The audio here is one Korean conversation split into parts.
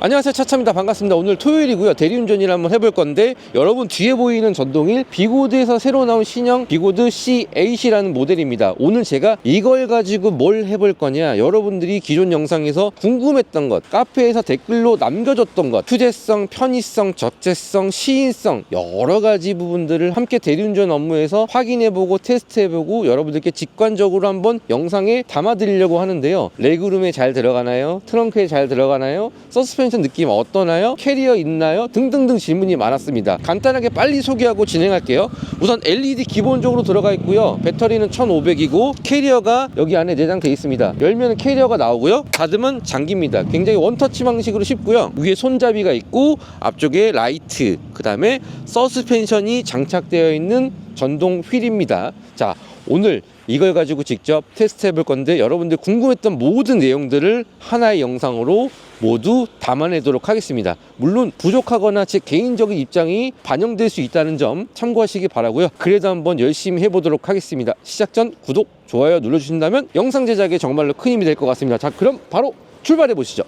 안녕하세요. 차차입니다. 반갑습니다. 오늘 토요일이고요. 대리운전을 한번 해볼 건데 여러분 뒤에 보이는 전동일 비고드에서 새로 나온 신형 비고드 C8이라는 모델입니다. 오늘 제가 이걸 가지고 뭘 해볼 거냐? 여러분들이 기존 영상에서 궁금했던 것 카페에서 댓글로 남겨줬던 것 휴대성 편의성 적재성 시인성 여러 가지 부분들을 함께 대리운전 업무에서 확인해보고 테스트해보고 여러분들께 직관적으로 한번 영상에 담아드리려고 하는데요. 레그룸에 잘 들어가나요? 트렁크에 잘 들어가나요? 서스펜 션 느낌 어떠나요? 캐리어 있나요? 등등등 질문이 많았습니다. 간단하게 빨리 소개하고 진행할게요. 우선 LED 기본적으로 들어가 있고요. 배터리는 1500이고 캐리어가 여기 안에 내장돼 있습니다. 열면 캐리어가 나오고요. 닫으면 잠깁니다. 굉장히 원터치 방식으로 쉽고요. 위에 손잡이가 있고 앞쪽에 라이트, 그 다음에 서스펜션이 장착되어 있는 전동 휠입니다. 자, 오늘 이걸 가지고 직접 테스트 해볼 건데 여러분들 궁금했던 모든 내용들을 하나의 영상으로 모두 담아내도록 하겠습니다. 물론 부족하거나 제 개인적인 입장이 반영될 수 있다는 점 참고하시기 바라고요. 그래도 한번 열심히 해보도록 하겠습니다. 시작 전 구독, 좋아요 눌러주신다면 영상 제작에 정말로 큰 힘이 될 것 같습니다. 자, 그럼 바로 출발해 보시죠.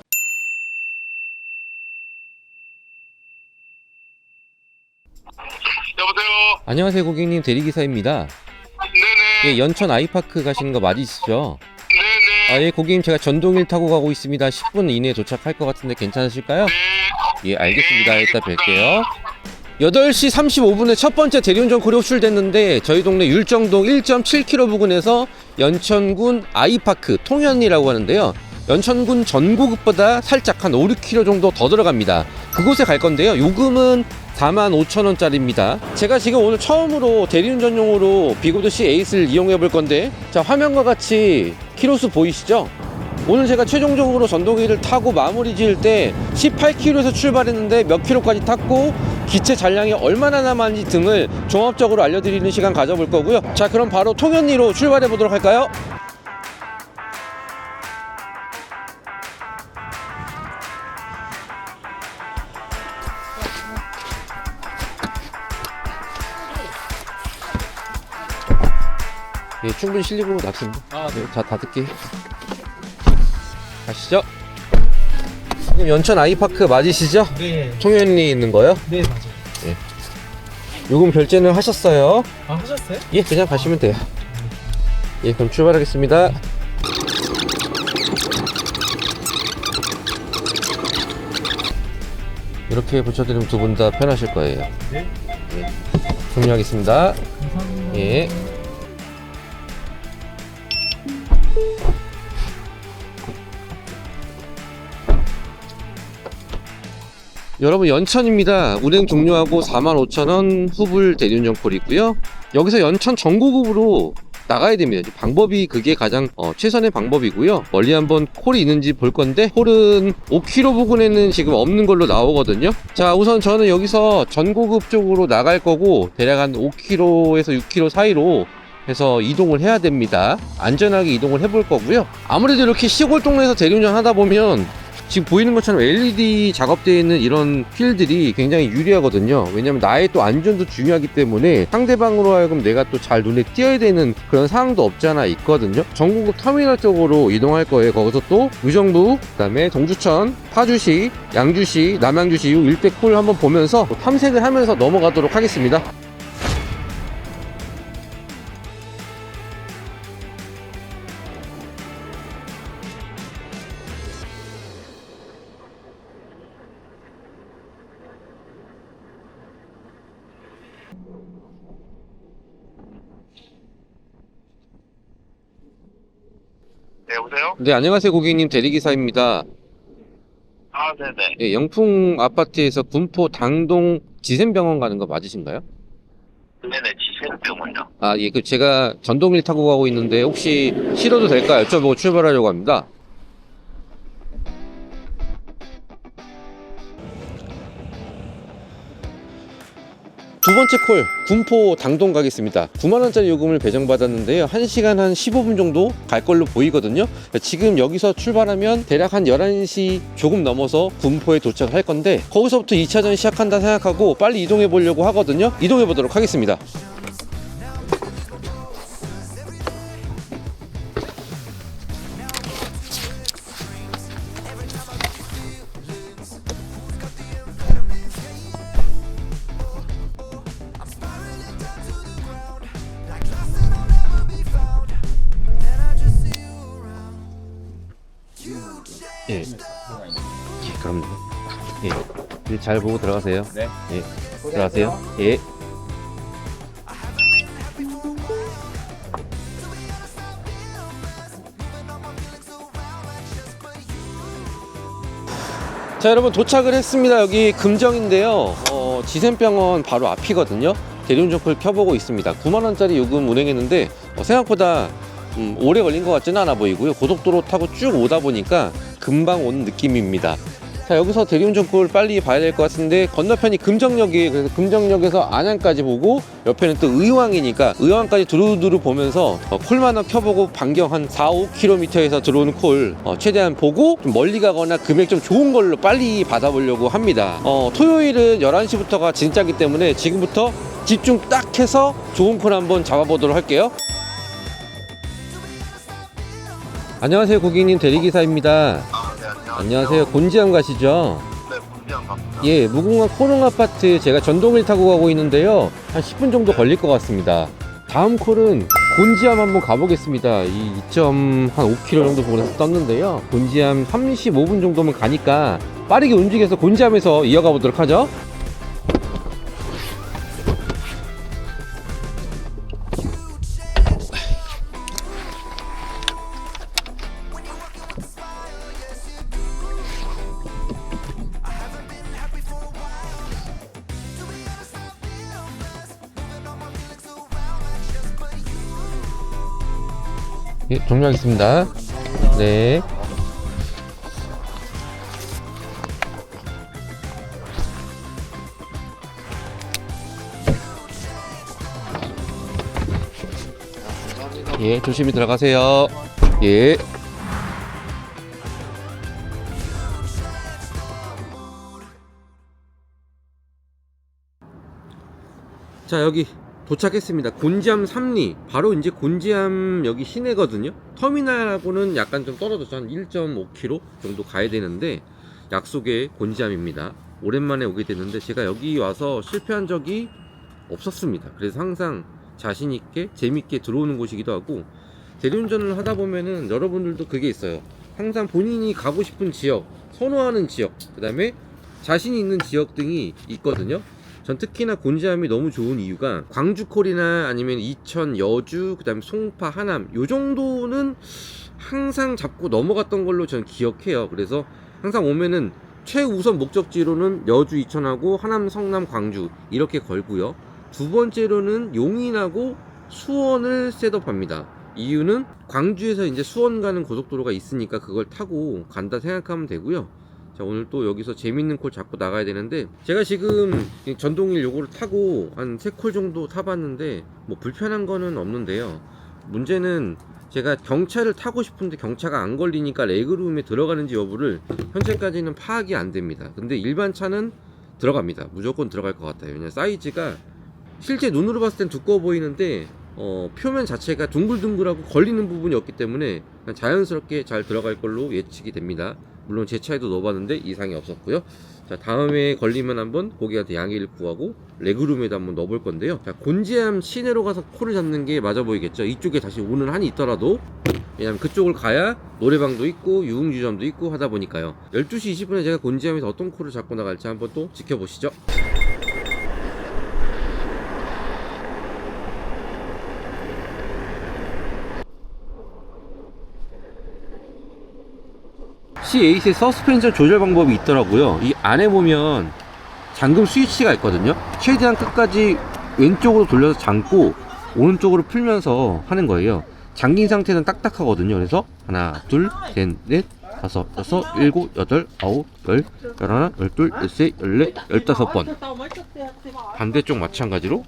여보세요. 안녕하세요 고객님 대리기사입니다. 네네. 예, 연천 아이파크 가시는 거 맞으시죠? 네네. 아, 예, 고객님 제가 전동일 타고 가고 있습니다. 10분 이내에 도착할 것 같은데 괜찮으실까요? 네. 예, 알겠습니다. 네, 이따. 뵐게요. 8시 35분에 첫 번째 대리운전 고려 호출됐는데 저희 동네 율정동 1.7km 부근에서 연천군 아이파크 통현이라고 하는데요. 연천군 전고급보다 살짝 한 5, 6km 정도 더 들어갑니다. 그곳에 갈 건데요. 요금은 4만 5천 원짜리입니다. 제가 지금 오늘 처음으로 대리운전용으로 비고드 C 에이스를 이용해 볼 건데 자 화면과 같이 키로수 보이시죠? 오늘 제가 최종적으로 전동기를 타고 마무리 지을 때 18km에서 출발했는데 몇 킬로까지 탔고 기체 잔량이 얼마나 남았는지 등을 종합적으로 알려드리는 시간 가져볼 거고요. 자, 그럼 바로 통연리로 출발해 보도록 할까요? 예, 충분히 실리고 낫습니다. 아, 네. 네, 자, 닫을게. 가시죠. 지금 연천 아이파크 맞으시죠? 네, 통연리 있는 거요? 네 맞아요. 요금 결제는 하셨어요? 아 하셨어요? 예, 그냥 가시면 돼요. 예, 그럼 출발하겠습니다. 이렇게 붙여드리면 두 분 다 편하실 거예요. 네. 종료하겠습니다. 감사합니다. 예. 여러분 연천입니다. 운행 종료하고 45,000원 후불 대리운전 콜이 있고요. 여기서 연천 전고급으로 나가야 됩니다. 방법이 그게 가장 어, 최선의 방법이고요. 멀리 한번 콜이 있는지 볼 건데 콜은 5km 부근에는 지금 없는 걸로 나오거든요. 자 우선 저는 여기서 전고급 쪽으로 나갈 거고 대략 한 5km에서 6km 사이로 해서 이동을 해야 됩니다. 안전하게 이동을 해볼 거고요. 아무래도 이렇게 시골 동네에서 대리운전 하다 보면 지금 보이는 것처럼 LED 작업되어 있는 이런 필들이 굉장히 유리하거든요. 왜냐면 나의 또 안전도 중요하기 때문에 상대방으로 하여금 내가 또 잘 눈에 띄어야 되는 그런 상황도 없지 않아 있거든요. 전국급 터미널 쪽으로 이동할 거예요. 거기서 또 의정부, 그 다음에 동주천, 파주시, 양주시, 남양주시 이 일대 콜 한번 보면서 탐색을 하면서 넘어가도록 하겠습니다. 네, 안녕하세요 고객님 대리기사입니다. 아, 네네. 예, 영풍 아파트에서 군포 당동 지샘병원 가는 거 맞으신가요? 네네, 지센병원요. 아, 예, 그 제가 전동일 타고 가고 있는데 혹시 실어도 될까 여쭤보고 출발하려고 합니다. 두 번째 콜 군포 당동 가겠습니다. 9만원짜리 요금을 배정받았는데요. 1시간 한 15분 정도 갈 걸로 보이거든요. 지금 여기서 출발하면 대략 한 11시 조금 넘어서 군포에 도착할 건데 거기서부터 2차전 시작한다 생각하고 빨리 이동해 보려고 하거든요. 이동해 보도록 하겠습니다 잘 보고 들어가세요. 네. 예. 들어가세요. 예. 자 여러분 도착을 했습니다 여기 금정인데요 어, 지센병원 바로 앞이거든요 대리운전콜 켜보고 있습니다 9만원짜리 요금 운행했는데 어, 생각보다 음, 오래 걸린 것 같지는 않아 보이고요 고속도로 타고 쭉 오다 보니까 금방 온 느낌입니다 자 여기서 대리운전콜 빨리 봐야 될 것 같은데 건너편이 금정역이에요 그래서 금정역에서 안양까지 보고 옆에는 또 의왕이니까 의왕까지 두루두루 보면서 어, 콜만 원 켜보고 반경 한 4, 5km에서 들어오는 콜 어, 최대한 보고 좀 멀리 가거나 금액 좀 좋은 걸로 빨리 받아보려고 합니다. 어, 토요일은 11시부터가 진짜기 때문에 지금부터 집중 딱 해서 좋은 콜 한번 잡아보도록 할게요. 안녕하세요 고객님. 대리기사입니다 안녕하세요. 곤지암 가시죠? 네, 문제안 갑니다. 예, 무궁화 코롱 아파트 제가 전동을 타고 가고 있는데요. 한 10분 정도 걸릴 것 같습니다. 다음 콜은 곤지암 한번 가보겠습니다. 이 2.5km 정도 보내서 떴는데요. 곤지암 35분 정도면 가니까 빠르게 움직여서 곤지암에서 이어가 보도록 하죠. 종료하겠습니다. 네. 예, 조심히 들어가세요. 예. 자, 여기 도착했습니다. 곤지암 삼리. 바로 이제 곤지암 여기 시내거든요. 터미널하고는 약간 좀 떨어져서 한 1.5km 정도 가야 되는데 약속의 곤지암입니다. 오랜만에 오게 됐는데 제가 여기 와서 실패한 적이 없었습니다. 그래서 항상 자신 있게 재밌게 들어오는 곳이기도 하고 대리운전을 하다 보면은 여러분들도 그게 있어요. 항상 본인이 가고 싶은 지역, 선호하는 지역, 그 다음에 자신이 있는 지역 등이 있거든요. 전 특히나 곤지암이 너무 좋은 이유가 광주콜이나 아니면 이천, 여주, 그 다음에 송파, 하남 요 정도는 항상 잡고 넘어갔던 걸로 전 기억해요. 그래서 항상 오면은 최우선 목적지로는 여주, 이천하고 하남, 성남, 광주 이렇게 걸고요. 두 번째로는 용인하고 수원을 셋업합니다. 이유는 광주에서 이제 수원 가는 고속도로가 있으니까 그걸 타고 간다 생각하면 되고요. 자 오늘 또 여기서 재밌는 콜 잡고 나가야 되는데 제가 지금 이 전동일 요거를 타고 한세콜 정도 타봤는데 뭐 불편한 거는 없는데요. 문제는 제가 경차를 타고 싶은데 경차가 안 걸리니까 레그룸에 들어가는지 여부를 현재까지는 파악이 안 됩니다. 근데 일반 차는 들어갑니다. 무조건 들어갈 것 같아요. 왜냐 사이즈가 실제 눈으로 봤을 땐 두꺼워 보이는데 어, 표면 자체가 둥글둥글하고 걸리는 부분이 없기 때문에 자연스럽게 잘 들어갈 걸로 예측이 됩니다. 물론 제 차에도 넣어봤는데 이상이 없었고요. 자 다음에 걸리면 한번 고객한테 양해를 구하고 레그룸에도 한번 넣어볼 건데요. 자 곤지암 시내로 가서 코를 잡는 게 맞아 보이겠죠. 이쪽에 다시 오는 한이 있더라도 왜냐면 그쪽을 가야 노래방도 있고 유흥주점도 있고 하다 보니까요. 12시 20분에 제가 곤지암에서 어떤 코를 잡고 나갈지 한번 또 지켜보시죠. C8의 서스펜션 조절 방법이 있더라고요. 이 안에 보면 잠금 스위치가 있거든요. 최대한 끝까지 왼쪽으로 돌려서 잠고 오른쪽으로 풀면서 하는 거예요. 잠긴 상태는 딱딱하거든요. 그래서 하나, 둘, 셋, 넷, 다섯, 여섯, 일곱, 여덟, 아홉, 열, 열하나, 열둘, 열세, 열네, 열다섯 번. 반대쪽 마찬가지로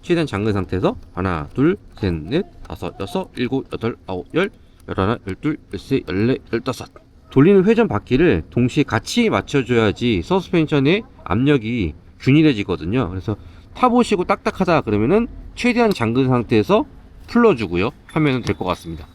최대한 잠근 상태에서 하나, 둘, 셋, 넷, 다섯, 여섯, 일곱, 여덟, 아홉, 열, 열하나, 열둘, 열세, 열네, 열다섯. 돌리는 회전 바퀴를 동시에 같이 맞춰줘야지 서스펜션의 압력이 균일해지거든요. 그래서 타보시고 딱딱하다 그러면은 최대한 잠근 상태에서 풀러주고요. 하면 될 것 같습니다.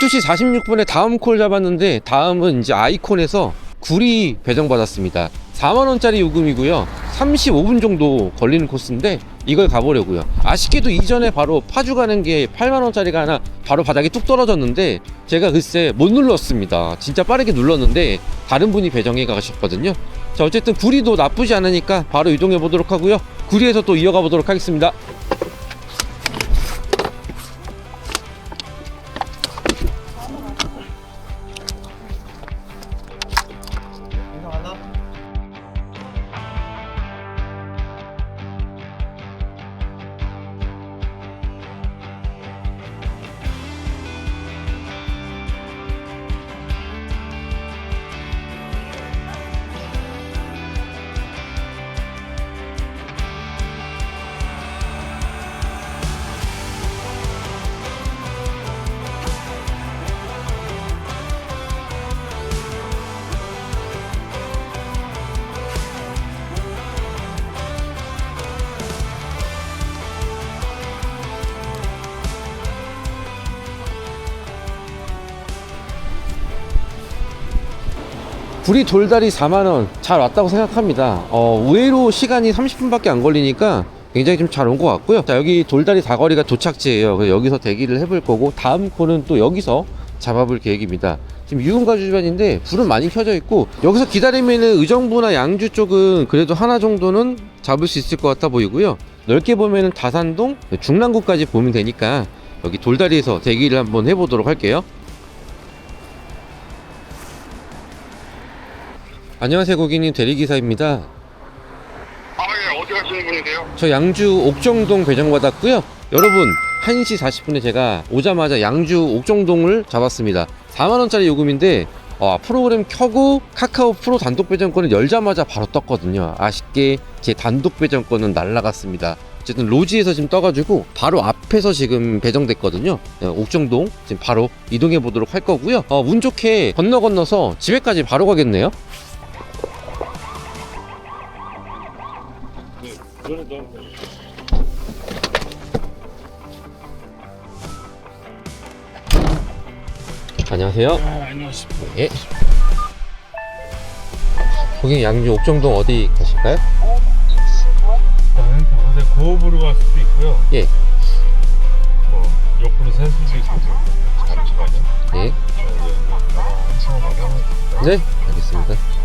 12시 46분에 다음 콜 잡았는데 다음은 이제 아이콘에서 구리 배정받았습니다. 4만원짜리 요금이고요. 35분 정도 걸리는 코스인데 이걸 가보려고요. 아쉽게도 이전에 바로 파주 가는 게 8만 원짜리가 하나 바로 바닥에 뚝 떨어졌는데 제가 글쎄 못 눌렀습니다. 진짜 빠르게 눌렀는데 다른 분이 배정해 가셨거든요. 자 어쨌든 구리도 나쁘지 않으니까 바로 이동해 보도록 하고요. 구리에서 또 이어가 보도록 하겠습니다. 구리 돌다리 4만원 잘 왔다고 생각합니다. 어, 의외로 시간이 30분밖에 안 걸리니까 굉장히 좀 잘 온 것 같고요. 자 여기 돌다리 사거리가 도착지예요. 그래서 여기서 대기를 해볼 거고 다음 코는 또 여기서 잡아볼 계획입니다. 지금 유흥가 주변인데 불은 많이 켜져 있고 여기서 기다리면은 의정부나 양주 쪽은 그래도 하나 정도는 잡을 수 있을 것 같아 보이고요. 넓게 보면은 다산동 중랑구까지 보면 되니까 여기 돌다리에서 대기를 한번 해보도록 할게요 안녕하세요 고객님. 대리기사입니다. 아, 예, 어디 가시는 분이세요? 저 양주 옥정동 배정 받았고요. 여러분 1시 40분에 제가 오자마자 양주 옥정동을 잡았습니다. 4만원짜리 요금인데 어, 프로그램 켜고 카카오 프로 단독 배정권을 열자마자 바로 떴거든요. 아쉽게 제 단독 배정권은 날라갔습니다. 어쨌든 로지에서 지금 떠가지고 바로 앞에서 지금 배정됐거든요. 네, 옥정동 지금 바로 이동해 보도록 할 거고요. 어, 운 좋게 건너 건너서 집에까지 바로 가겠네요 안녕하세요 안녕하십니까. 예. 거기 양주 옥정동 어디 가실까요? 저는 경화대 고업으로 갈 수도 있고요. 예. 뭐 옆으로 셀 수도 있고 잠시만요. 예. 네, 알겠습니다.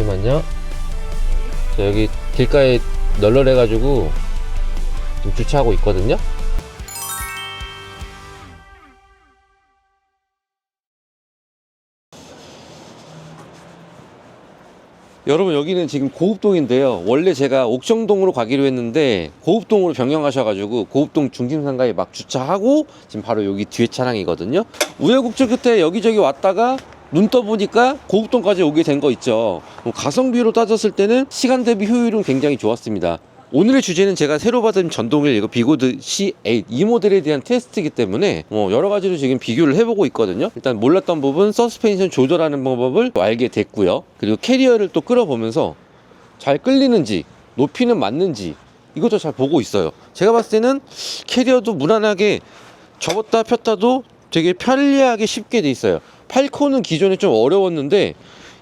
잠시만요. 저 여기 길가에 널널해 가지고 좀 주차하고 있거든요. 여러분 여기는 지금 고읍동인데요. 원래 제가 옥정동으로 가기로 했는데 고읍동으로 변경하셔 가지고 고읍동 중심상가에 막 주차하고 지금 바로 여기 뒤에 차량이거든요. 우여곡절 끝에 여기저기 왔다가 눈 떠보니까 고읍동까지 오게 된 거 있죠. 뭐 가성비로 따졌을 때는 시간 대비 효율은 굉장히 좋았습니다. 오늘의 주제는 제가 새로 받은 전동일 이거 비고드 C8 이 모델에 대한 테스트이기 때문에 뭐 여러 가지로 지금 비교를 해보고 있거든요. 일단 몰랐던 부분 서스펜션 조절하는 방법을 알게 됐고요. 그리고 캐리어를 또 끌어보면서 잘 끌리는지 높이는 맞는지 이것도 잘 보고 있어요. 제가 봤을 때는 캐리어도 무난하게 접었다 폈다도 되게 편리하게 쉽게 돼 있어요. 8코는 기존에 좀 어려웠는데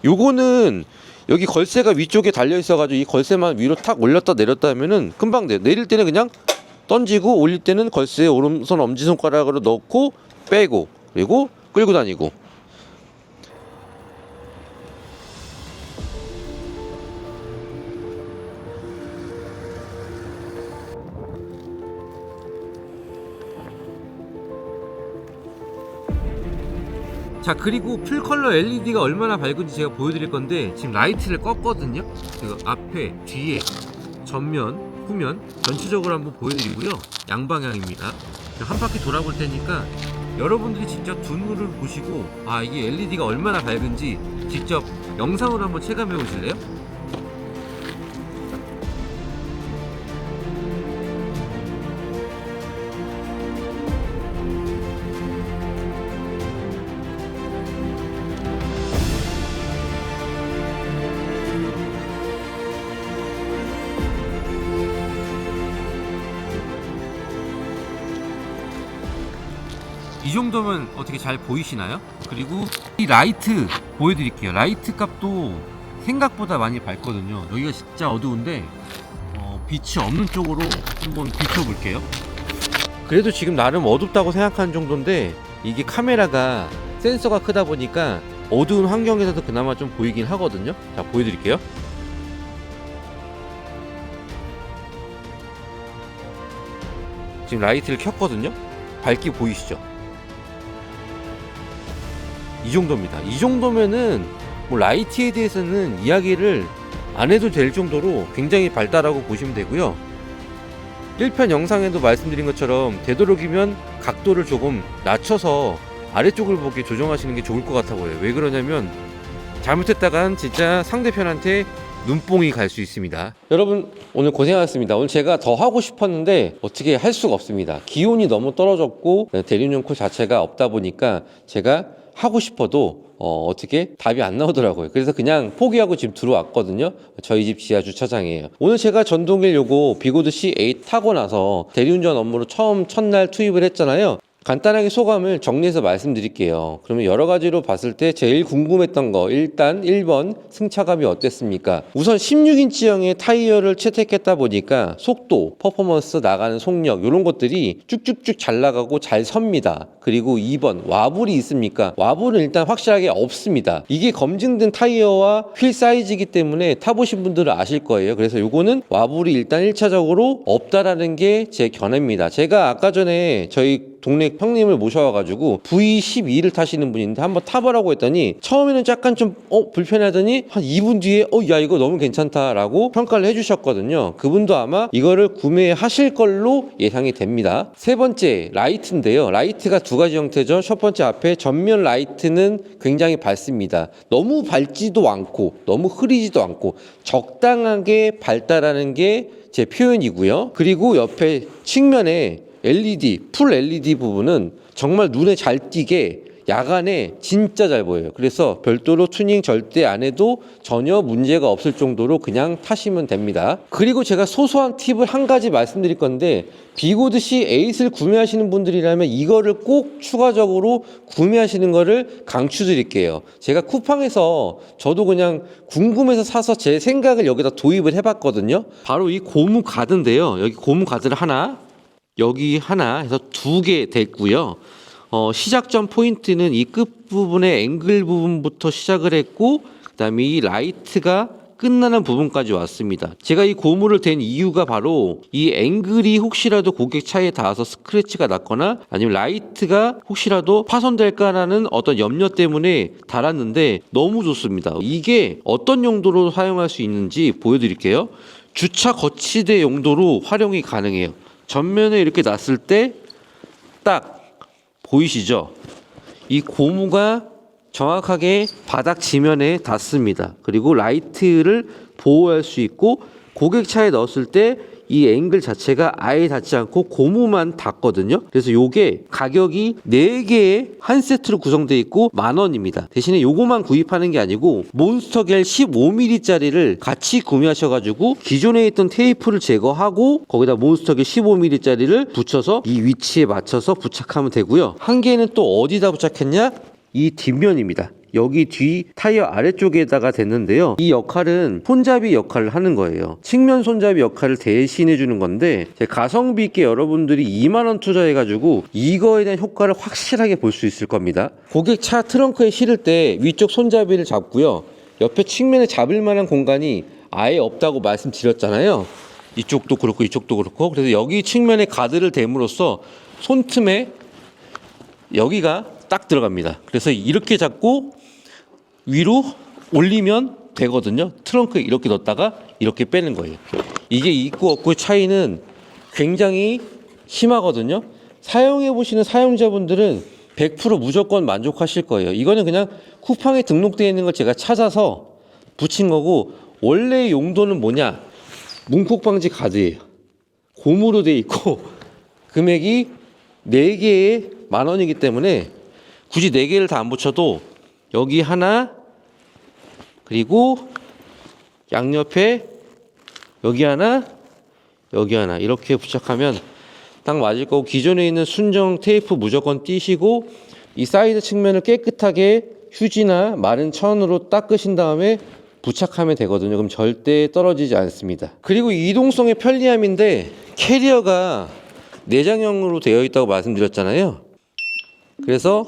요거는 여기 걸쇠가 위쪽에 달려 있어가지고 이 걸쇠만 위로 탁 올렸다 내렸다 하면은 금방 돼요. 내릴 때는 그냥 던지고 올릴 때는 걸쇠에 오른손 엄지손가락으로 넣고 빼고 그리고 끌고 다니고 자 그리고 풀컬러 LED가 얼마나 밝은지 제가 보여드릴 건데 지금 라이트를 껐거든요. 그 앞에 뒤에 전면 후면 전체적으로 한번 보여드리고요. 양방향입니다. 한 바퀴 돌아볼 테니까 여러분들이 직접 두 눈으로 보시고 아 이게 LED가 얼마나 밝은지 직접 영상으로 한번 체감해 보실래요? 정도면 어떻게 잘 보이시나요? 그리고 이 라이트 보여드릴게요. 라이트 값도 생각보다 많이 밝거든요. 여기가 진짜 어두운데 어, 빛이 없는 쪽으로 한번 비춰볼게요. 그래도 지금 나름 어둡다고 생각하는 정도인데 이게 카메라가 센서가 크다 보니까 어두운 환경에서도 그나마 좀 보이긴 하거든요. 자 보여드릴게요. 지금 라이트를 켰거든요. 밝게 보이시죠? 이 정도입니다. 이 정도면은 뭐 라이트에 대해서는 이야기를 안 해도 될 정도로 굉장히 밝다라고 보시면 되고요. 1편 영상에도 말씀드린 것처럼 되도록이면 각도를 조금 낮춰서 아래쪽을 보게 조정하시는 게 좋을 것 같아 보여요. 왜 그러냐면 잘못했다간 진짜 상대편한테 눈뽕이 갈 수 있습니다. 여러분 오늘 고생하셨습니다. 오늘 제가 더 하고 싶었는데 어떻게 할 수가 없습니다. 기온이 너무 떨어졌고 대리운전 콜 자체가 없다 보니까 제가 하고 싶어도 어, 어떻게 답이 안 나오더라고요. 그래서 그냥 포기하고 지금 들어왔거든요. 저희 집 지하 주차장이에요. 오늘 제가 전동일 요거 비고드 C8 타고 나서 대리운전 업무로 처음 첫날 투입을 했잖아요. 간단하게 소감을 정리해서 말씀드릴게요. 그러면 여러 가지로 봤을 때 제일 궁금했던 거 일단 1번 승차감이 어땠습니까? 우선 16인치형의 타이어를 채택했다 보니까 속도, 퍼포먼스, 나가는 속력 이런 것들이 쭉쭉쭉 잘 나가고 잘 섭니다. 그리고 2번 와불이 있습니까? 와불은 일단 확실하게 없습니다. 이게 검증된 타이어와 휠 사이즈이기 때문에 타보신 분들은 아실 거예요. 그래서 요거는 와불이 일단 1차적으로 없다라는 게 제 견해입니다. 제가 아까 전에 저희 동네 형님을 모셔와가지고 V12를 타시는 분인데 한번 타보라고 했더니 처음에는 약간 좀 어 불편하더니 한 2분 뒤에 어 야 이거 너무 괜찮다라고 평가를 해주셨거든요. 그분도 아마 이거를 구매하실 걸로 예상이 됩니다. 세 번째 라이트인데요. 라이트가 두 가지 형태죠. 첫 번째 앞에 전면 라이트는 굉장히 밝습니다. 너무 밝지도 않고 너무 흐리지도 않고 적당하게 밝다라는 게 제 표현이고요. 그리고 옆에 측면에 LED, 풀 LED 부분은 정말 눈에 잘 띄게 야간에 진짜 잘 보여요. 그래서 별도로 튜닝 절대 안 해도 전혀 문제가 없을 정도로 그냥 타시면 됩니다. 그리고 제가 소소한 팁을 한 가지 말씀드릴 건데 비고드 C8을 구매하시는 분들이라면 이거를 꼭 추가적으로 구매하시는 거를 강추드릴게요. 제가 쿠팡에서 저도 그냥 궁금해서 사서 제 생각을 여기다 도입을 해봤거든요. 바로 이 고무 가드인데요. 여기 고무 가드를 하나, 여기 하나 해서 두 개 됐고요. 어, 시작점 포인트는 이 끝부분의 앵글 부분부터 시작을 했고 그다음에 이 라이트가 끝나는 부분까지 왔습니다. 제가 이 고무를 댄 이유가 바로 이 앵글이 혹시라도 고객 차에 닿아서 스크래치가 났거나 아니면 라이트가 혹시라도 파손될까라는 어떤 염려 때문에 달았는데 너무 좋습니다. 이게 어떤 용도로 사용할 수 있는지 보여드릴게요. 주차 거치대 용도로 활용이 가능해요. 전면에 이렇게 놨을 때 딱 보이시죠? 이 고무가 정확하게 바닥 지면에 닿습니다. 그리고 라이트를 보호할 수 있고 고객 차에 넣었을 때 이 앵글 자체가 아예 닿지 않고 고무만 닿거든요. 그래서 요게 가격이 4개의 한 세트로 구성되어 있고 만 원입니다. 대신에 요거만 구입하는 게 아니고 몬스터겔 15mm짜리를 같이 구매하셔가지고 기존에 있던 테이프를 제거하고 거기다 몬스터겔 15mm짜리를 붙여서 이 위치에 맞춰서 부착하면 되고요. 한 개는 또 어디다 부착했냐? 이 뒷면입니다. 여기 뒤 타이어 아래쪽에다가 됐는데요. 이 역할은 손잡이 역할을 하는 거예요. 측면 손잡이 역할을 대신해 주는 건데 제 가성비 있게 여러분들이 2만 원 투자해 가지고 이거에 대한 효과를 확실하게 볼 수 있을 겁니다. 고객 차 트렁크에 실을 때 위쪽 손잡이를 잡고요. 옆에 측면에 잡을 만한 공간이 아예 없다고 말씀드렸잖아요. 이쪽도 그렇고 이쪽도 그렇고 그래서 여기 측면에 가드를 댐으로써 손틈에 여기가 딱 들어갑니다. 그래서 이렇게 잡고 위로 올리면 되거든요. 트렁크에 이렇게 넣었다가 이렇게 빼는 거예요. 이게 있고 없고의 차이는 굉장히 심하거든요. 사용해 보시는 사용자분들은 100% 무조건 만족하실 거예요. 이거는 그냥 쿠팡에 등록되어 있는 걸 제가 찾아서 붙인 거고 원래 용도는 뭐냐? 문콕 방지 가드예요. 고무로 돼 있고 금액이 4개에 만 원이기 때문에 굳이 4개를 다 안 붙여도 여기 하나 그리고 양옆에 여기 하나 여기 하나 이렇게 부착하면 딱 맞을 거고 기존에 있는 순정 테이프 무조건 띄시고 이 사이드 측면을 깨끗하게 휴지나 마른 천으로 닦으신 다음에 부착하면 되거든요. 그럼 절대 떨어지지 않습니다. 그리고 이동성의 편리함인데 캐리어가 내장형으로 되어 있다고 말씀드렸잖아요. 그래서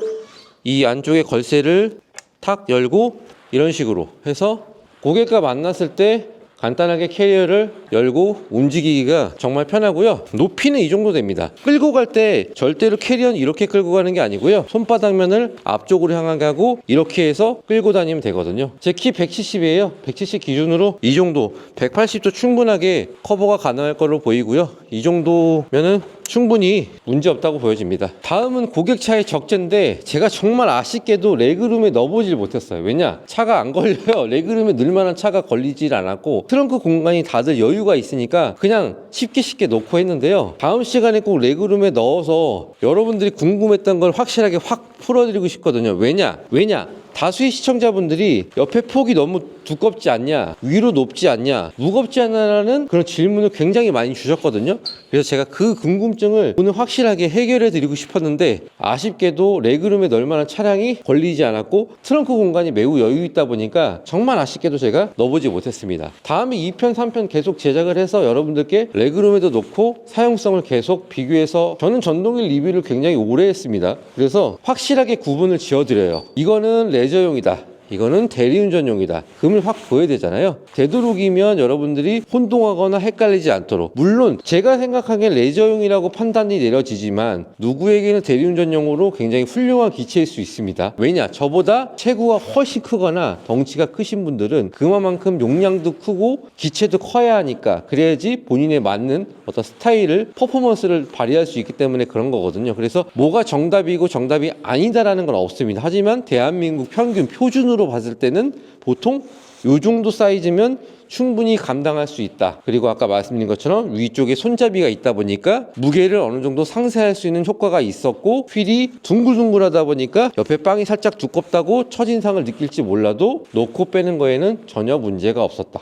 이 안쪽에 걸쇠를 탁 열고 이런 식으로 해서 고객과 만났을 때 간단하게 캐리어를 열고 움직이기가 정말 편하고요. 높이는 이 정도 됩니다. 끌고 갈 때 절대로 캐리어는 이렇게 끌고 가는 게 아니고요. 손바닥면을 앞쪽으로 향하게 하고 이렇게 해서 끌고 다니면 되거든요. 제 키 170이에요. 170 기준으로 이 정도 180도 충분하게 커버가 가능할 걸로 보이고요. 이 정도면은 충분히 문제 없다고 보여집니다. 다음은 고객차의 적재인데 제가 정말 아쉽게도 레그룸에 넣어보질 못했어요. 왜냐? 차가 안 걸려요. 레그룸에 넣을 만한 차가 걸리질 않았고 트렁크 공간이 다들 여유가 있으니까 그냥 쉽게 쉽게 놓고 했는데요. 다음 시간에 꼭 레그룸에 넣어서 여러분들이 궁금했던 걸 확실하게 확 풀어드리고 싶거든요. 왜냐? 왜냐? 다수의 시청자분들이 옆에 폭이 너무 두껍지 않냐, 위로 높지 않냐, 무겁지 않냐라는 그런 질문을 굉장히 많이 주셨거든요. 그래서 제가 그 궁금증을 오늘 확실하게 해결해 드리고 싶었는데 아쉽게도 레그룸에 넣을 만한 차량이 걸리지 않았고 트렁크 공간이 매우 여유 있다 보니까 정말 아쉽게도 제가 넣어보지 못했습니다. 다음에 2편, 3편 계속 제작을 해서 여러분들께 레그룸에도 놓고 사용성을 계속 비교해서 저는 전동일 리뷰를 굉장히 오래 했습니다. 그래서 확실하게 구분을 지어드려요. 이거는 레저용이다. 이거는 대리운전용이다. 금을 확 보여야 되잖아요. 되도록이면 여러분들이 혼동하거나 헷갈리지 않도록. 물론 제가 생각하기엔 레저용이라고 판단이 내려지지만 누구에게는 대리운전용으로 굉장히 훌륭한 기체일 수 있습니다. 왜냐? 저보다 체구가 훨씬 크거나 덩치가 크신 분들은 그만큼 용량도 크고 기체도 커야 하니까 그래야지 본인에 맞는 어떤 스타일을 퍼포먼스를 발휘할 수 있기 때문에 그런 거거든요. 그래서 뭐가 정답이고 정답이 아니다라는 건 없습니다. 하지만 대한민국 평균 표준으로 봤을 때는 보통 요 정도 사이즈면 충분히 감당할 수 있다. 그리고 아까 말씀드린 것처럼 위쪽에 손잡이가 있다 보니까 무게를 어느 정도 상쇄할 수 있는 효과가 있었고 휠이 둥글둥글하다 보니까 옆에 빵이 살짝 두껍다고 첫인상을 느낄지 몰라도 놓고 빼는 거에는 전혀 문제가 없었다.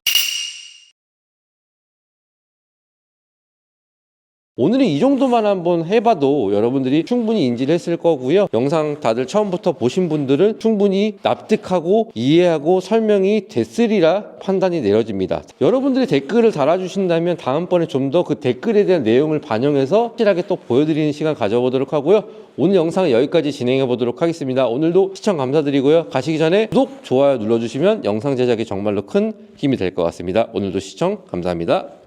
오늘은 이 정도만 한번 해봐도 여러분들이 충분히 인지를 했을 거고요. 영상 다들 처음부터 보신 분들은 충분히 납득하고 이해하고 설명이 됐으리라 판단이 내려집니다. 여러분들이 댓글을 달아주신다면 다음번에 좀 더 그 댓글에 대한 내용을 반영해서 확실하게 또 보여드리는 시간 가져보도록 하고요. 오늘 영상은 여기까지 진행해 보도록 하겠습니다. 오늘도 시청 감사드리고요. 가시기 전에 구독, 좋아요 눌러주시면 영상 제작에 정말로 큰 힘이 될 것 같습니다. 오늘도 시청 감사합니다.